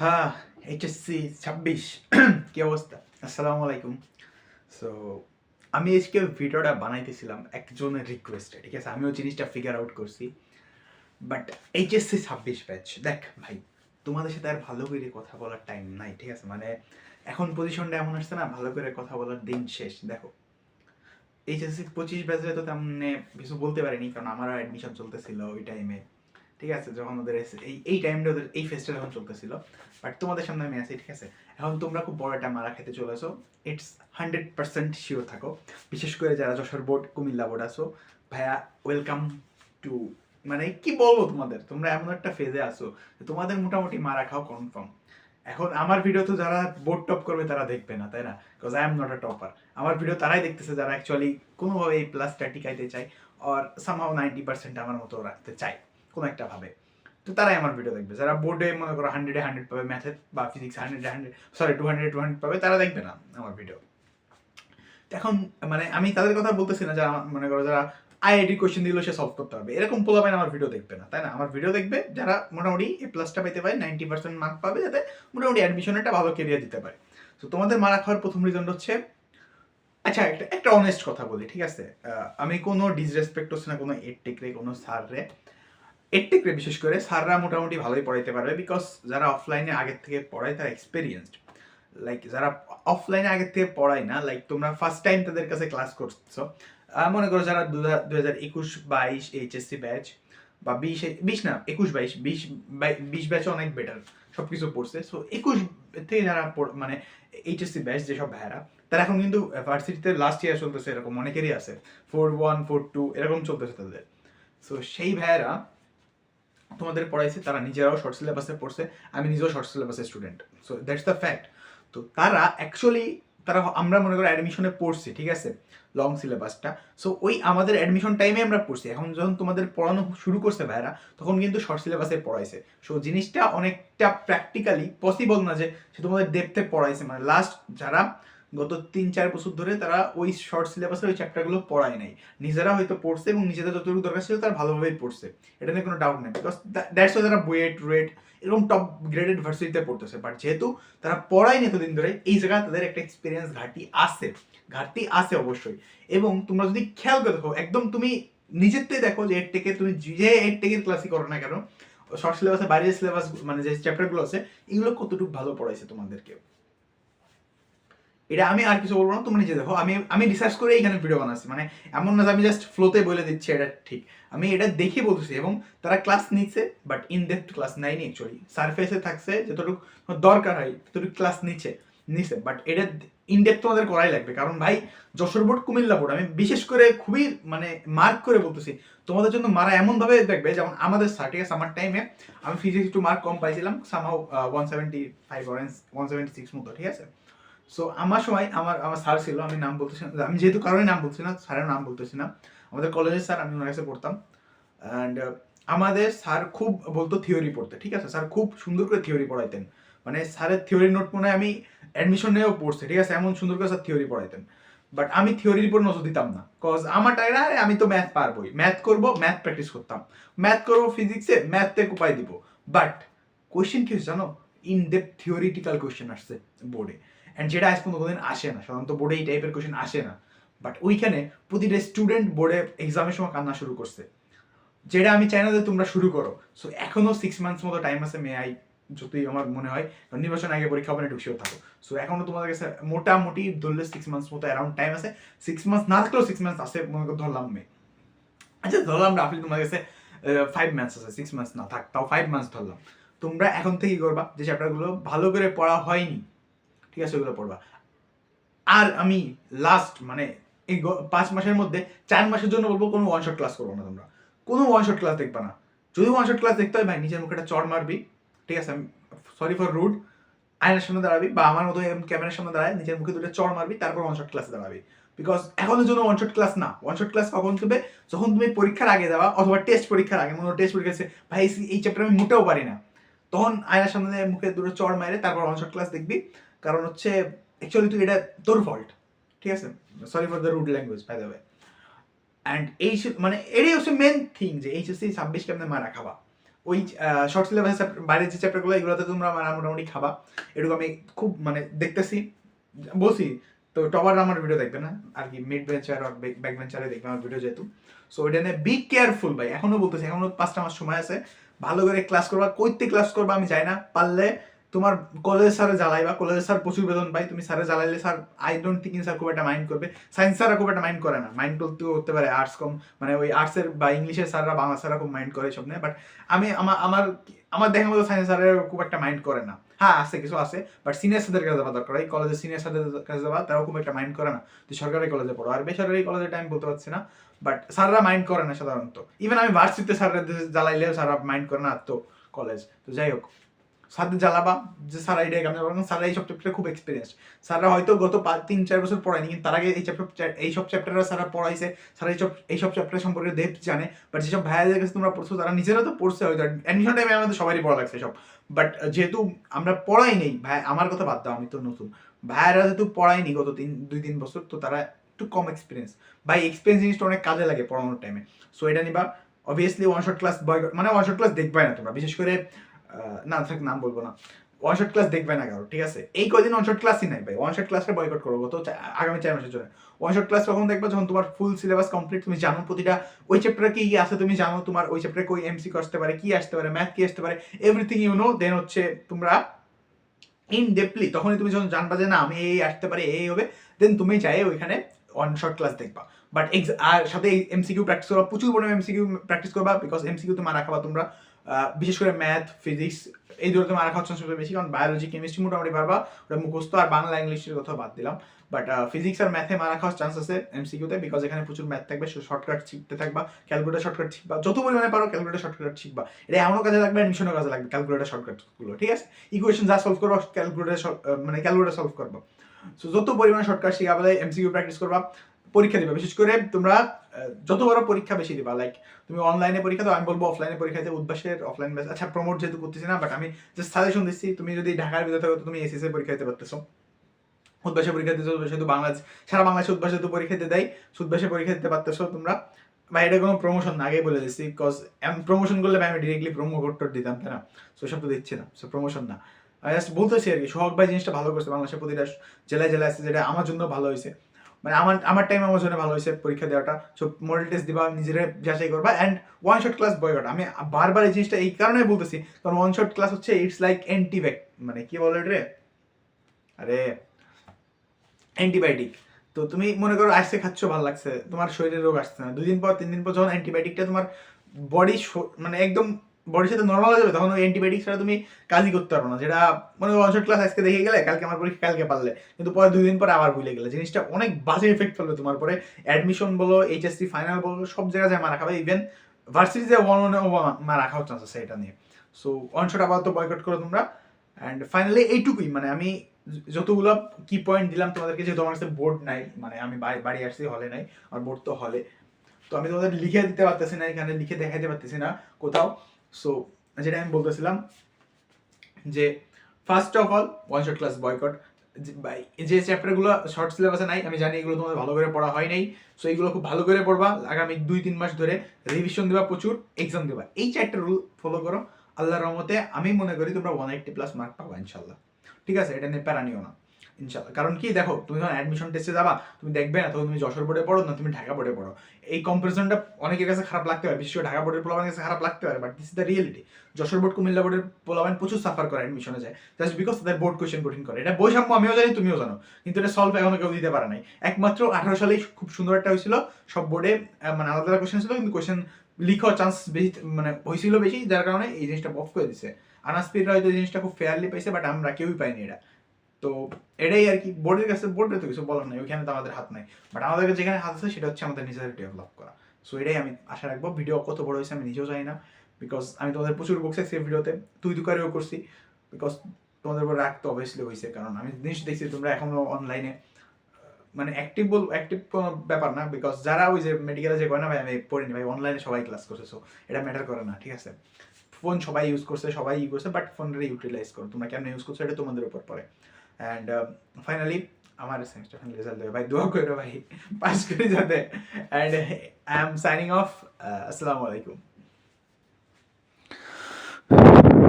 হ্যাঁ এইচএসসি ছাব্বিশ। কি অবস্থা? আসসালামু আলাইকুম। সো আমি আজকে ভিডিওটা বানাইতেছিলাম একজনের রিকোয়েস্টে ঠিক আছে? আমিও জিনিসটা ফিগার আউট করছি। বাট এইচএসসি ছাব্বিশ ব্যাচ দেখ ভাই, তোমাদের সাথে আর ভালো করে কথা বলার টাইম নাই, ঠিক আছে? মানে এখন পজিশনটা এমন আসছে না, ভালো করে কথা বলার দিন শেষ। দেখো এইচএসসি পঁচিশ ব্যাচে তো তেমন কিছু বলতে পারিনি, কারণ আমারও অ্যাডমিশন চলতেছিল ওই টাইমে ঠিক আছে, যখন ওদের এই এই টাইমটা ওদের এই ফেস্টটা যখন চলতেছিল। বাট তোমাদের সামনে আমি আছি, ঠিক আছে? এখন তোমরা খুব বড় একটা মারা খেতে চলেছো ইটস হান্ড্রেড পার্সেন্ট শিওর থাকো। বিশেষ করে যারা যশোর বোর্ড কুমিল্লা বোর্ড আছো, ভাইয়া ওয়েলকাম টু মানে কি বলব তোমাদের? তোমরা এমন একটা ফেজে আসো তোমাদের মোটামুটি মারা খাও কনফার্ম এখন আমার ভিডিও তো যারা বোর্ড টপ করবে, তারা দেখবে না, তাই না? Because I am not a topper আমার ভিডিও তারাই দেখতেছে যারা অ্যাকচুয়ালি কোনোভাবে এই প্লাসটা টিকাইতে চায় আর সামহাও নাইনটি পার্সেন্ট আমার মতো রাখতে চায়। কোনো একটা ভাবে। তো তারাই আমার ভিডিও দেখবে। যারা বোর্ডে মনে করো হান্ড্রেডে হান্ড্রেড পাবে ম্যাথে বা ফিজিক্স হান্ড্রেডে hundred sorry two hundred two hundred পাবে, তারা দেখবে না আমার ভিডিও এখন মানে আমি তাদের কথা বলতেছি না, যারা মনে করো যারা আইআইটি কোশ্চেন দিলেও সে সলভ করতে হবে এরকম পোলাবেন আমার ভিডিও দেখবে না, তাই না? আমার ভিডিও দেখবে যারা মোটামুটি এ প্লাসটা পেতে পারে নাইনটি পার্সেন্ট মার্ক পাবে, যাতে মোটামুটি অ্যাডমিশন একটা ভালো কেরিয়ার দিতে পারে। তো তোমাদের মারা খাওয়ার প্রথম রিজন হচ্ছে আচ্ছা একটা একটা অনেস্ট কথা বলি, ঠিক আছে? আমি কোনো ডিসরেসপেক্ট হচ্ছে না কোনো এডটেকরে কোনো স্যাররে। এডটেকরে বিশেষ করে স্যাররা মোটামুটি ভালোই পড়াইতে পারবে বিকজ যারা অফলাইনে আগের থেকে পড়ায় তারা এক্সপিরিয়েন্সড লাইক যারা অফলাইনে আগের থেকে পড়ায় না লাইক তোমরা ফার্স্ট টাইম তাদের কাছে ক্লাস করছ মনে করো যারা দু হাজার একুশ বাইশ এইচএসসি ব্যাচ বা বিশ বিশ না, একুশ বাইশ, বিশ বিশ ব্যাচে অনেক বেটার সব কিছু পড়ছে। সো একুশ থেকে যারা মানে এইচএসসি ব্যাচ যেসব ভাইয়ারা, তারা এখন কিন্তু ভার্সিটিতে লাস্ট ইয়ার চলতেছে এরকম, অনেকেরই আছে। ফোর ওয়ান ফোর টু এরকম চলতেছে তাদের। সো সেই ভাইয়ারা তোমাদের পড়াইছে, তারা নিজেরাও শর্ট সিলেবাসে পড়ছে, আমি নিজেও শর্ট সিলেবাসের student so that's the fact তো তারা অ্যাকচুয়ালি তারা আমরা মনে করো অ্যাডমিশনে পড়ছি, ঠিক আছে? লং সিলেবাসটা সো ওই আমাদের অ্যাডমিশন টাইমে আমরা পড়ছি। এখন যখন তোমাদের পড়ানো শুরু করছে ভাইরা তখন কিন্তু শর্ট সিলেবাসে পড়াইছে। সো জিনিসটা অনেকটা প্র্যাকটিক্যালি পসিবল না যে, সে তোমাদের ডেপথে পড়াইছে। মানে লাস্ট যারা গত তিন, চার বছর ধরে তারা ওই শর্ট সিলেবাসের ওই চ্যাপ্টারগুলো পড়ায় নাই। নিজেরা হয়তো পড়ছে এবং নিজেদের যতটুকু দরকার ছিল তারা ভালোভাবেই পড়ছে। এটা নিয়ে কোনো ডাউট নেই। বিকজ দ্যাটস যারা বুয়েট রুয়েট এরকম টপ গ্রেডেড ভার্সিটিতে পড়তেছে। বাট যেহেতু তারা পড়ায়নি এতদিন ধরে, এই জায়গায় তাদের একটা এক্সপিরিয়েন্স ঘাটতি আছে। ঘাটতি আছে অবশ্যই। এবং তোমরা যদি খেয়াল করে দেখো, একদম তুমি নিজের থেকে দেখো যে এর থেকে তুমি যে এর টেকের ক্লাসই করো না কেন শর্ট সিলেবাসে বাইরের সিলেবাস মানে যে চ্যাপ্টারগুলো আছে, এগুলো কতটুকু ভালো পড়াইছে তোমাদেরকে। এটা আমি আর কিছু বলব না তুমি নিজে দেখো। আমি আমি রিসার্চ করে এইখানে ভিডিও বানাচ্ছি। মানে এমন না যে আমি জাস্ট ফ্লোতে বলে দিচ্ছি, এটা ঠিক। আমি এটা দেখে বলতেছি এবং তারা ক্লাস নিচ্ছে বাট ইন ডেপথ ক্লাস নেয়নি অ্যাকচুয়ালি সারফেসে থাকছে, যতটুকু দরকার হয়, ততটুকু ক্লাস নিচ্ছে নিছে বাট এটা ইন ডেপথ তোমাদের করাই লাগবে। কারণ ভাই, যশোর বোর্ড, কুমিল্লা বোর্ড, আমি বিশেষ করে খুবই মানে মার্ক করে বলতেছি। তোমাদের জন্য মারা এমনভাবে দেখবে, যেমন আমাদের স্যার ঠিক আমার টাইমে আমি ফিজিক্স একটু মার্ক কম পাইছিলাম somehow one seventy five one seventy six মতো, ঠিক আছে? সো আমার সময় আমার আমার স্যার ছিল, আমি নাম বলতেছি আমি যেহেতু কারণে নাম বলছি না, স্যারের নাম বলতেছি না আমাদের কলেজের স্যার, আমি ওনার কাছে পড়তাম। অ্যান্ড আমাদের স্যার খুব বলতো থিওরি পড়তে, ঠিক আছে? স্যার খুব সুন্দর করে থিওরি পড়াইতেন। মানে স্যারের থিওরি নোট মনে আমি অ্যাডমিশন নিয়েও পড়ছি, ঠিক আছে? এমন সুন্দর করে স্যার থিওরি পড়াইতেন। বাট আমি থিওরির উপর নজর দিতাম না কজ আমার টাইরা আমি তো ম্যাথ পারবোই। ম্যাথ করব ম্যাথ প্র্যাকটিস করতাম। ম্যাথ করব ফিজিক্সে ম্যাথতে উপায় দিব। বাট কোয়েশ্চেন কি হচ্ছে জানো? ইন ডেপ থিওরিটিক্যাল কোয়েশ্চেন আসছে বোর্ডে। অ্যান্ড যেটা আজ পর্যন্ত কোনোদিন আসে না, সাধারণত বোর্ডে এই টাইপের কোয়েশ্চেন আসে না। বাট ওইখানে প্রতিটা স্টুডেন্ট বোর্ডে এক্সামের সময় কান্না শুরু করছে। যেটা আমি চাই না যে তোমরা শুরু করো। সো এখনও সিক্স মান্থস মতো টাইম আছে মে আই যতই আমার মনে হয় নির্বাচন আগে পরীক্ষা হবে না, একটু শিওর থাকো। সো এখনও তোমাদের কাছে মোটামুটি ধরলে সিক্স মান্থস মতো অ্যারাউন্ড টাইম আছে। সিক্স মান্থস না থাকলেও সিক্স মান্থস আছে, মনে করো ধরলাম মে আচ্ছা ধরলাম রাফলি তোমার কাছে ফাইভ মান্থস আছে সিক্স মান্থস না থাক, তাও ফাইভ মান্থস ধরলাম। তোমরা এখন থেকে কি করবা? যে চ্যাপ্টারগুলো ভালো করে পড়া হয়নি ঠিক আছে, ওইগুলো পড়বা। আর আমি লাস্ট মানে এই পাঁচ মাসের মধ্যে চার মাসের জন্য বলব কোনো ওয়ান শট ক্লাস করব না তোমরা। কোনো ওয়ান শট ক্লাস দেখবা না। যদি ওয়ান শট ক্লাস দেখতে হয়, ভাই, নিজের মুখে একটা চড় মারবি, ঠিক আছে সরি ফর রুড আয়নার সামনে দাঁড়াবি বা আমার মতো ক্যামেরার সামনে দাঁড়ায়, নিজের মুখে দুটো চড় মারবি, তারপর ওয়ান শট ক্লাসে দাঁড়াবি। বিকজ এখনের জন্য ওয়ান শট ক্লাস না। ওয়ান শট ক্লাস কখন হবে যখন তুমি পরীক্ষার আগে যাওয়া অথবা টেস্ট পরীক্ষার আগে, মনে টেস্ট পরীক্ষা ভাই, এই চ্যাপ্টার আমি মোটেও পারি না। তখন আয়নার সামনে মুখে দুটো চড় মারে, তারপর ওয়ান শট ক্লাস দেখবি। কারণ হচ্ছে অ্যাকচুয়ালি তুই এটা তোর ফল্ট ঠিক আছে? Sorry for the rude language by the way and এই মানে এটাই হচ্ছে মেন থিং যে এইচএসসি ছাব্বিশ কেমনে মারা খাওয়া ওই শর্ট সিলেবাসের বাইরের যে চ্যাপ্টারগুলো এগুলোতে তোমরা মানে মোটামুটি খাবা। এটুকু আমি খুব মানে দেখতেছি। বলছি, তো টপার আমার ভিডিও দেখবে না? আর কি মিড বেঞ্চার আর ব্যাক বেঞ্চারে দেখবে আমার ভিডিও যেহেতু। সো ওইটা নিয়ে বি কেয়ারফুল ভাই, এখনও বলতেছি, এখনও পাঁচটা মাস সময় আছে। ভালো করে ক্লাস করবা, কইতে ক্লাস করবা আমি যাই না, পারলে তোমার কলেজের স্যারে জ্বালাইবা কলেজের স্যার প্রচুর বেতন পাই তুমি স্যারে জ্বালাইলে sir I don't think sir খুব একটা মাইন্ড করবে। সায়েন্স স্যাররা খুব একটা মাইন্ড করে না। মাইন্ড করতে করতে পারে আর্টস কম। মানে ওই আর্টসের বা ইংলিশের স্যাররা বাংলা স্যাররা খুব মাইন্ড করে সব নিয়ে। বাট আমি আমার আমার আমার দেখা মতো সায়েন্স স্যারের খুব একটা মাইন্ড করে না। হ্যাঁ আছে, কিছু আছে। বাট সিনিয়র স্যারদের কাছে যাওয়া দরকার। এই কলেজের সিনিয়র স্যারদের কাছে যাওয়া, তারাও খুব একটা মাইন্ড করে না। তুই সরকারি কলেজে পড়ো। আর বেসরকারি কলেজে টাইম বলতে পারছি না। বাট স্যাররা মাইন্ড করে না সাধারণত। ইভেন আমি ভার্সিটিতে স্যাররা জ্বালাইলেও স্যাররা মাইন্ড করে না। তো কলেজ তো যাই হোক। সাথে জ্বালাবা, যে স্যার আইডিয়া কেমন কারণ স্যাররা এইসব চ্যাপ্টারে খুব এক্সপিরিয়েন্স স্যাররা হয়তো গত পাঁচ, তিন, চার বছর পড়ায়নি, কিন্তু তার আগে এই চ্যাপ্টার এইসব চ্যাপ্টাররা স্যাররা পড়াইছে। স্যার এইসব এইসব চ্যাপ্টার সম্পর্কে ডেপথ জানে। বাট যেসব ভাইয়াদের কাছে তোমরা পড়ছো, তারা নিজেরা তো পড়ছে হয়তো। অ্যাডমিশন টাইমে আমাদের সবারই পড়া লাগছে সব। বাট যেহেতু আমরা পড়াই নেই, ভাই, আমার কথা বাদ দাও, আমি তো নতুন। ভাইয়ারা যেহেতু পড়াইনি গত তিন, দুই, তিন বছর, তো তারা একটু কম এক্সপিরিয়েন্স ভাই এক্সপিরিয়েন্স জিনিসটা অনেক কাজে লাগে পড়ানোর টাইমে সো এটা নিবা। Obviously one shot class boy মানে ওয়ান শট ক্লাস দেখবে না তোমরা। বিশেষ করে না, থাক, নাম বলব না। ওয়ান শট ক্লাস দেখবে না কারও, ঠিক আছে? এই কদিন ওয়ান শট ক্লাসই নাই ভাই। ওয়ান শট ক্লাসটা বয়কট করব গত আগামী চার মাসের জন্য। ওয়ান শট ক্লাস কখন দেখবে যখন তোমার ফুল সিলেবাস কমপ্লিট তুমি জানো প্রতিটা, ওই চ্যাপ্টারে কি আছে তুমি জানো, তোমার ওই চ্যাপ্টারে কই এমসি আসতে পারে, কি আসতে পারে ম্যাথ কি আসতে পারে এভরিথিং ইউ নো দেন হচ্ছে তোমরা ইন ডেপলি তখনই তুমি যখন জানবা যে না, আমি এই আসতে পারে, এই হবে দেন তুমি যাই ওইখানে ওয়ান শর্ট ক্লাস দেখবা। বাট এক্স আর সাথে এমসিকিউ প্র্যাকটিস করবা, প্রচুর পরিমাণে এমসিকিউ প্র্যাকটিস করবা বিকজ এমসিকিউ তো মারা খাবা তোমরা। বিশেষ করে ম্যাথ ফিজিক্স এই দুটোতে মারা খাওয়ার চান্স বেশি, কারণ বায়োলজি কেমিস্ট্রি মোটামুটি পারবা, ওটা মুখস্থ, আর বাংলা ইংলিশের কথা বাদ দিলাম। বাট ফিজিক্স আর ম্যাথে মারা খাওয়ার চান্স আছে এমসিকিউতে বিকজ এখানে প্রচুর ম্যাথ থাকবে শর্টকাট শিখতে থাকবা ক্যালকুলেটার শর্টকাট শিখবা, যত পরিমাণে পারো ক্যালকুলেটার শর্টকাট শিখবা। এটা এমনও কাজে লাগবে অ্যাডমিশনের কাজে লাগবে ক্যালকুলেটার শর্টকাটগুলো ঠিক আছে? ইকুয়েশন যা সলভ করবা ক্যালকুলেটার মানে ক্যালকুলেটার সলভ করবা। সো যত পরিমাণে শর্টকাট শিখা বলে এমসিকিউ প্র্যাকটিস করবা পরীক্ষা দিবা। বিশেষ করে তোমরা যত বড় পরীক্ষা বেশি দিবা। লাইক তুমি অনলাইনে পরীক্ষা দাও, আমি বলব অফলাইনে পরীক্ষা দিতে, উদ্বাসের অফলাইন ব্যাচ আচ্ছা প্রমোট যেহেতু করতেছি না বাট আমি জাস্ট সাজেশন দিচ্ছি, তুমি যদি ঢাকার ভিতরে থাকো তুমি এসএসএ পরীক্ষা দিতে পারতেছো। উদ্বাসে পরীক্ষা দিতে যেহেতু বাংলাদেশ সারা বাংলাদেশে উদ্বাসে তো পরীক্ষা দিতে দেয় উদ্বাসে পরীক্ষা দিতে পারতেছো তোমরা। বা এটা কোনো প্রমোশন আগেই বলে দিচ্ছি বিকজ প্রমোশন করলে আমি ডিরেক্টলি প্রোমো কোড দিতাম, তাই না? সো সব তো দিচ্ছি না সো প্রমোশন না। জাস্ট বলতেছি আর কি, সোহাগ ভাই জিনিসটা ভালো করছে, বাংলাদেশের প্রতিটা জেলায় জেলায় আছে, যেটা আমার জন্য ভালো হয়েছে। মানে আমার আমার টাইম আমার জন্য ভালো হয়েছে পরীক্ষা দেওয়াটা। সো মডেল টেস্ট দিবা, নিজেরা যাচাই করবা and one shot class boycott আমি বারবার এই জিনিসটা এই কারণে বলতেছি, কারণ ওয়ান শট ক্লাস হচ্ছে ইটস লাইক অ্যান্টিব্যাক মানে কি বলে রে আরে অ্যান্টিবায়োটিক তো তুমি মনে করো আজকে খাচ্ছ, ভালো লাগছে, তোমার শরীরে রোগ আসছে না। দুদিন পর, তিন দিন পর যখন অ্যান্টিবায়োটিকটা তোমার বডি মানে একদম বডির সাথে নর্মাল হয়ে যাবে, তখন ওই অ্যান্টিবায়োটিক ছাড়া তুমি কাজই করতে পারব না। যেটা মানে ওয়ান ক্লাস আজকে দেখে গেলে, কালকে আমার পরীক্ষা, কালকে পারলে। কিন্তু পরে দুই দিন পরে আবার ভুলে গেলে। জিনিসটা অনেক বাজে এফেক্ট ফেলবে তোমার পরে। অ্যাডমিশন বলো এইচএসসি ফাইনাল বলো, সব জায়গায় যায় মারা খাবে। ইভেন ভার্সিটিতে ওয়ান ওয়ানে মারা খাওয়ার চান্স আছে এটা নিয়ে। সো শট আপাতত বয়কট করো তোমরা। অ্যান্ড ফাইনালি এইটুকুই। মানে আমি যতগুলো কি পয়েন্ট দিলাম তোমাদেরকে, যেহেতু আমার কাছে বোর্ড নাই মানে আমি বাড়ি আসছি হলে নাই, আর বোর্ড তো হলে তো আমি তোমাদের লিখে দিতে পারতেছি না, এখানে লিখে দেখাতে পারতেছি না কোথাও। সো যেটা আমি বলতেছিলাম যে first of all one shot class boycott যে চ্যাপ্টারগুলো শর্ট সিলেবাসে নাই, আমি জানি এগুলো তোমাদের ভালো করে পড়া হয় নাই সো এইগুলো খুব ভালো করে পড়বা। আগামী দুই, তিন মাস ধরে রিভিশন দেবা, প্রচুর এক্সাম দেবা। এই চারটে রুল ফলো করো। আল্লাহর রহমতে আমি মনে করি তোমরা ওয়ান এইটটি প্লাস মার্ক পাবা ইনশাল্লাহ ঠিক আছে? এটা নিয়ে প্যারা নিও না। ইনশাল্লাহ কারণ কি দেখো, তুমি যখন অ্যাডমিশন টেস্টে যাবা, তুমি দেখবে না, তখন তুমি যশোর বোর্ডে পড়ো, না তুমি ঢাকা বোর্ডে পড়ো। এই কম্পারিজনটা অনেকের কাছে খারাপ লাগতে পারে বিশেষ করে ঢাকা বোর্ডের পোলাবানের কাছে খারাপ লাগতে পারে but this the reality Jessore board Comilla বোর্ডের পোলাবান প্রচুর সাফার করে অ্যাডমিশনে যায়। জাস্ট বিকজ তাদের বোর্ড কোয়েশ্চেন কঠিন করে। এটা বৈষম্য, আমিও জানি, তুমিও জানো। কিন্তু এটা সলভ এখনও কেউ দিতে পারে নাই। একমাত্র আঠারো সালেই খুব সুন্দর একটা হয়েছিল, সব বোর্ডে মানে আলাদা আলাদা কোয়েশ্চেন ছিল, কিন্তু লিক হওয়ার চান্স বেশি মানে হয়েছিল বেশি, যার কারণে এই জিনিসটা অফ করে দিছে। আনাসপিরা হয়তো এই জিনিসটা খুব ফেয়ারলি পাইছে বাট আমরা কেউই পাইনি এটা। তো এটাই আর কি, বোর্ডের কাছে, বোর্ডে তো কিছু বলার নাই, ওইখানে তো আমাদের হাত নাই। বাট আমাদের কাছে যেখানে হাত আছে, সেটা হচ্ছে আমাদের নিজেদের ডেভেলপ করা। সো এটাই আমি আশা রাখব ভিডিও কত বড় হয়েছে আমি নিজেও জানি না বিকজ আমি তোমাদের প্রচুর বকছে সেই ভিডিওতে তুই দুকারেও করছি বিকজ তোমাদের উপর রাগ তো অবভিয়াসলি হয়েছে কারণ আমি জিনিস দেখছি তোমরা এখনও অনলাইনে মানে অ্যাক্টিভ বল অ্যাক্টিভ কোনো ব্যাপার না বিকজ যারা ওই যে মেডিকেলে যে কয় না ভাই, আমি পড়িনি ভাই অনলাইনে সবাই ক্লাস করছে সো এটা ম্যাটার করে না, ঠিক আছে? ফোন সবাই ইউজ করছে, সবাই ইউজ করছে বাট ফোনটা ইউটিলাইজ করো, তোমরা কেমন ইউজ করছ, এটা তোমাদের উপর পড়ে। অ্যান্ড ফাইনালি আমার সেমিস্টার ফাইনাল রেজাল্ট দেবে ভাই, দোয়া করে, ভাই পাস করে যাতে and I am signing off আসসালামু আলাইকুম।